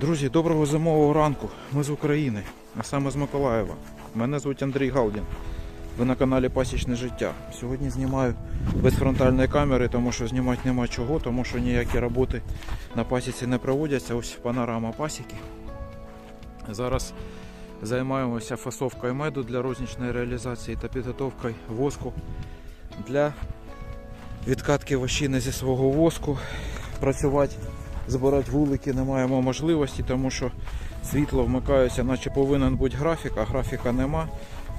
Друзі, доброго зимового ранку. Ми з України, а саме з Миколаєва. Мене звуть Андрій Галдін. Ви на каналі Пасічне життя. Сьогодні знімаю без фронтальної камери, тому що знімати нема чого, тому що ніякі роботи на пасіці не проводяться. Ось панорама пасіки. Зараз займаємося фасовкою меду для рознічної реалізації та підготовкою воску для відкатки вощини зі свого воску. Працювати збирати вулики не маємо можливості, тому що світло вмикається, наче повинен бути графік, а графіка нема.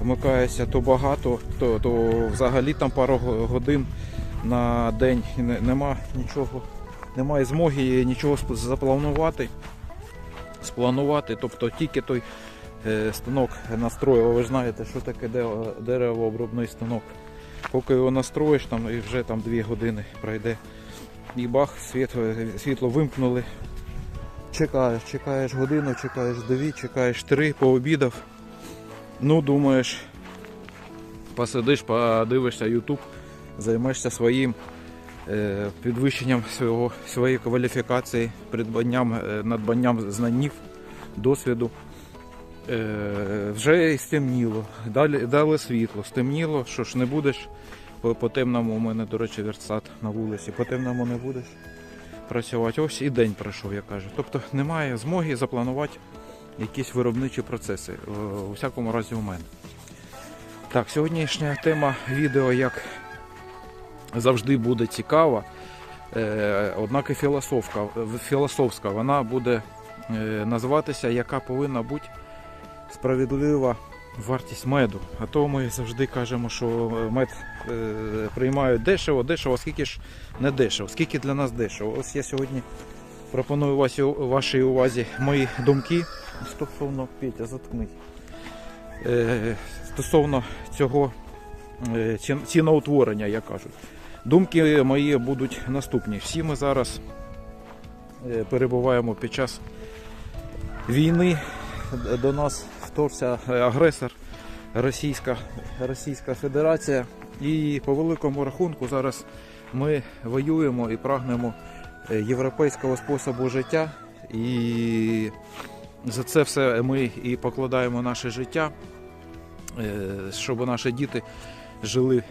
Вмикається то багато, то, то взагалі там пару годин на день нема нічого, немає змоги нічого запланувати, спланувати. Тобто тільки той е, станок настроїв, ви знаєте, що таке деревообробний станок. Поки його настроїш, там і вже там 2 години пройде. І бах, світло, світло вимкнули. Чекаєш, чекаєш годину, чекаєш дві, чекаєш три, пообідав. Ну, думаєш, посидиш, подивишся YouTube, займешся своїм е, підвищенням свого, своєї кваліфікації, придбанням, е, надбанням знанів, досвіду. Е, вже і стемніло, далі, дали світло, стемніло, що ж не будеш по, темному у мене, до речі, верстат на вулиці. По темному не будеш працювати. Ось і день пройшов, я кажу. Тобто немає змоги запланувати якісь виробничі процеси. е, У всякому разі у мене. Так, сьогоднішня тема відео, як завжди, буде цікава. Е, однак і філософська, філософська. Вона буде е, називатися, яка повинна бути справедлива вартість меду. А то ми завжди кажемо, що мед е, приймають дешево, дешево, скільки ж не дешево, скільки для нас дешево. Ось я сьогодні пропоную вас, вашій увазі мої думки стосовно Петя, заткнись. Е, стосовно цього е, ці- ціноутворення, як кажуть. Думки мої будуть наступні. Всі ми зараз е, перебуваємо під час війни. До нас вторгся агресор Російська, Російська Федерація. І по великому рахунку зараз ми воюємо і прагнемо е, європейського способу життя. І за це все ми і покладаємо наше життя, е, щоб наші діти жили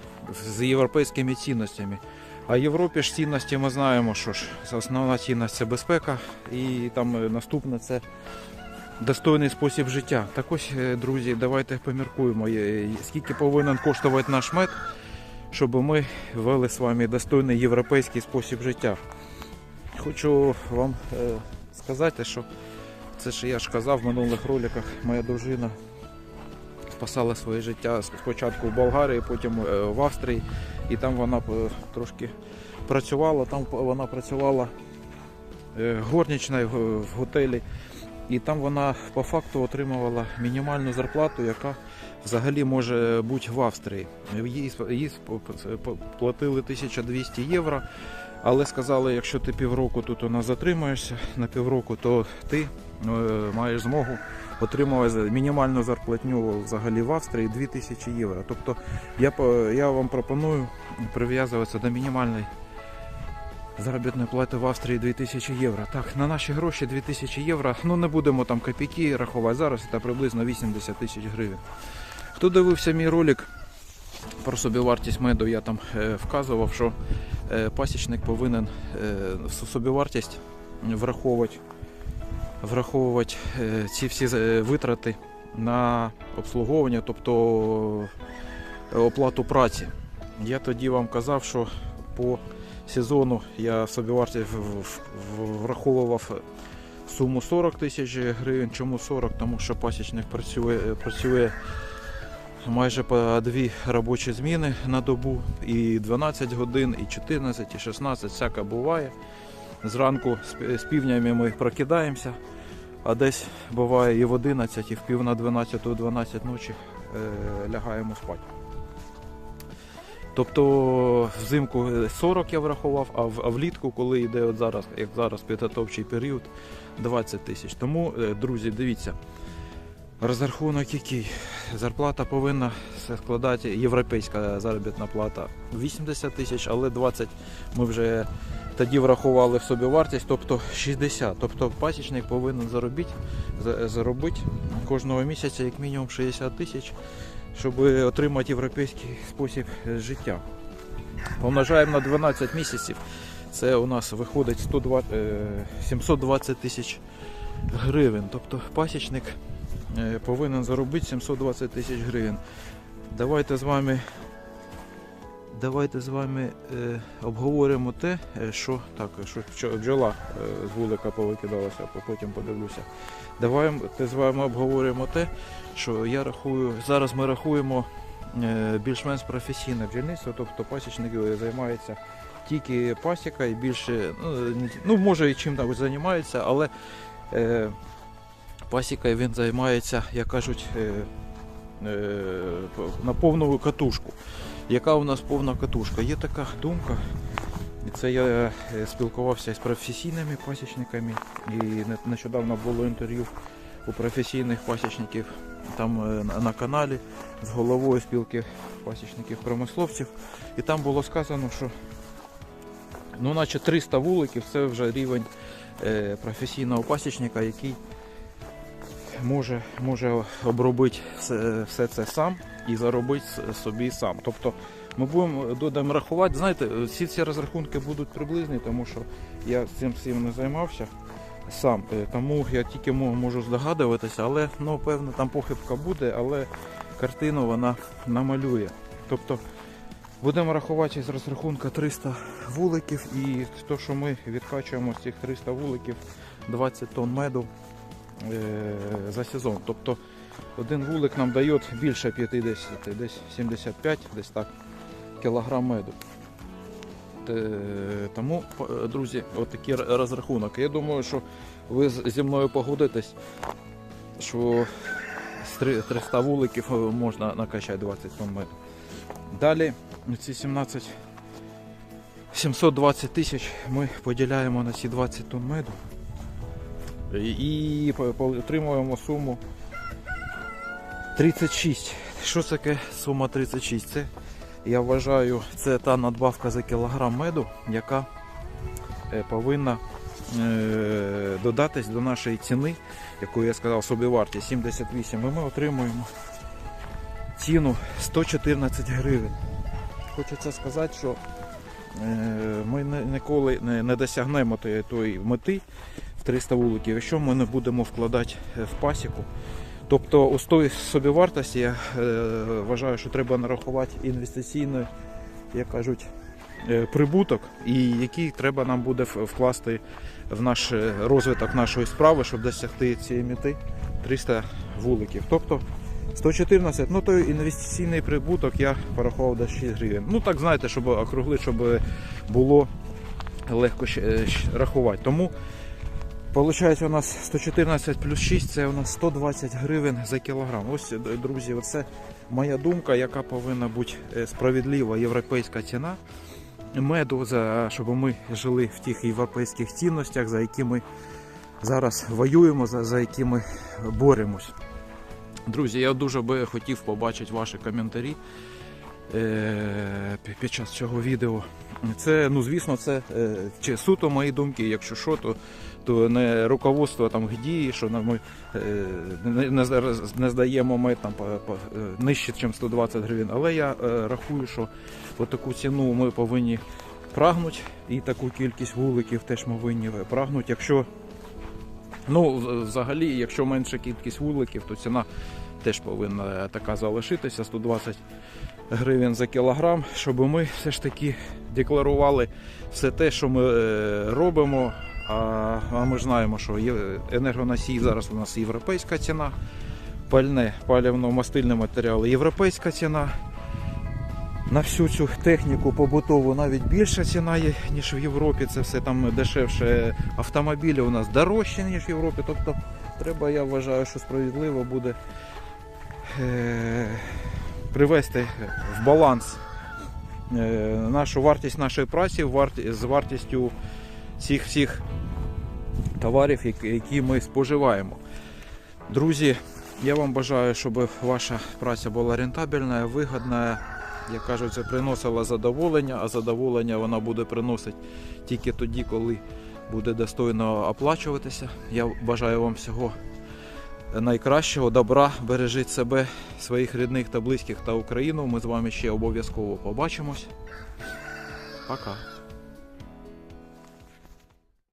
з європейськими цінностями. А в Європі ж цінності ми знаємо, що ж основна цінність це безпека, і там е, наступне це достойний спосіб життя. Так ось, е, друзі, давайте поміркуємо, е, скільки повинен коштувати наш мед, щоб ми вели з вами достойний європейський спосіб життя. Хочу вам е, сказати, що це ж я ж казав в минулих роликах, моя дружина спасала своє життя спочатку в Болгарії, потім е, в Австрії, і там вона е, трошки працювала, там вона працювала е, горничною в- в готелі. І там вона по факту отримувала мінімальну зарплату, яка взагалі може бути в Австрії. Їй, їй платили 1200 євро, але сказали, якщо ти півроку тут у нас затримаєшся на півроку, то ти е, маєш змогу отримувати мінімальну зарплатню взагалі в Австрії 2000 євро. Тобто я, я вам пропоную прив'язуватися до мінімальної Заробітної плати в Австрії 2000 євро. Так, на наші гроші 2000 євро. Ну не будемо там копійки рахувати зараз, це приблизно 80 тисяч гривень. Хто дивився мій ролик про собівартість меду, я там е, вказував, що е, пасічник повинен е, собівартість враховувати, враховувати ці всі витрати на обслуговування, тобто оплату праці. Я тоді вам казав, що по сезону я собівартість в- в- в- враховував суму 40 тисяч гривень. Чому 40? Тому що пасічник працює, працює майже по дві робочі зміни на добу, і 12 годин, і 14, і 16, всяке буває. Зранку з півнями ми прокидаємося, а десь буває і в 11, і в пів на 12, 12 ночі е, лягаємо спати. Тобто взимку 40 я врахував, а, влітку, коли йде от зараз, як зараз підготовчий період, 20 тисяч. Тому, е, друзі, дивіться, розрахунок який. Зарплата повинна складати європейська заробітна плата 80 тисяч, але 20 ми вже тоді врахували в собі вартість, тобто 60. Тобто пасічник повинен заробити, заробити кожного місяця як мінімум 60 тисяч, щоб отримати європейський спосіб життя. Помножаємо на 12 місяців. Це у нас виходить 120, е, 720 тисяч гривень. Тобто пасічник е, повинен заробити 720 тисяч гривень. Давайте з вами, давайте з вами е, обговоримо те, е, що так, що бджола е, з вулика повикидалася, потім подивлюся. Давайте з вами обговоримо те, що я рахую, зараз ми рахуємо е, більш-менш професійне бджільництво, тобто пасічник е, займається тільки пасіка і більше, ну, ну може і чим там займається, але е, пасікою він займається, як кажуть, е, е, на повну катушку. Яка у нас повна катушка? Є така думка, і це я е, спілкувався з професійними пасічниками, і нещодавно було інтерв'ю у професійних пасічників там е, на- на каналі з головою спілки пасічників-промисловців. І там було сказано, що ну, наче 300 вуликів це вже рівень е, професійного пасічника, який може, може обробити все, все це сам і заробити собі сам. Тобто ми будемо додаємо рахувати. Знаєте, всі ці розрахунки будуть приблизні, тому що я цим всім не займався сам. Е, Тому я тільки можу здогадуватися, але ну, певно там похибка буде, але картину вона намалює. Тобто будемо рахувати з розрахунку 300 вуликів і то, що ми відкачуємо з цих 300 вуликів 20 тонн меду за сезон. Тобто один вулик нам дає більше 50, десь 75, десь так, кілограм меду. Е, Тому, друзі, отакий розрахунок. Я думаю, що ви зі мною погодитесь, що з 300 вуликів е, можна накачати 20 тонн меду. Далі ці 17 720 тисяч ми поділяємо на ці 20 тонн меду і отримуємо суму 36. Що таке сума 36? Це я вважаю, це та надбавка за кілограм меду, яка е, повинна е, додатись до нашої ціни, яку я сказав, собівартість 78. І ми отримуємо ціну 114 гривень. Хочеться сказати, що е, ми ніколи не, не досягнемо тої, мети 300 вуликів, якщо ми не будемо вкладати е, в пасіку. Тобто у тої собівартості я е, вважаю, що треба нарахувати інвестиційний, як кажуть, е, прибуток, і який треба нам буде вкласти в наш розвиток нашої справи, щоб досягти цієї мети 300 вуликів. Тобто 114, ну той інвестиційний прибуток я порахував до 6 гривень. Ну так знаєте, щоб округлити, щоб було легко рахувати. Тому Получається у нас 114 плюс 6 це у нас 120 гривень за кілограм. Ось, друзі, оце моя думка, яка повинна бути е, справедлива європейська ціна меду, щоб ми жили в тих європейських цінностях, за які ми зараз воюємо, за, за які ми боремось. Друзі, я дуже би хотів побачити ваші коментарі е, під час цього відео. Це, ну звісно, це е, чи суто мої думки. Якщо що, то, то не руководство там ГДІ, що ми е, не, не, здаємо ми там по, по, е, нижче, ніж 120 гривень. Але я рахую, що от таку ціну ми повинні прагнути, і таку кількість вуликів теж ми повинні прагнути. Якщо Ну, взагалі, якщо менша кількість вуликів, то ціна теж повинна така залишитися 120 гривень за кілограм, щоб ми все ж таки декларували все те, що ми е, робимо. А, ми знаємо, що енергоносій зараз у нас європейська ціна, пальне, палівно-мастильні матеріали європейська ціна. На всю цю техніку побутову навіть більша ціна є, ніж в Європі. Це все там дешевше. Автомобілі у нас дорожчі, ніж в Європі. Тобто треба, я вважаю, що справедливо буде е- привести в баланс е- нашу вартість нашої праці з вартістю цих всіх товарів, які ми споживаємо. Друзі, я вам бажаю, щоб ваша праця була рентабельна, вигідна. як кажуть, це приносила задоволення, а задоволення вона буде приносити тільки тоді, коли буде достойно оплачуватися. Я бажаю вам всього найкращого, добра, бережіть себе, своїх рідних та близьких та Україну. Ми з вами ще обов'язково побачимось. Пока.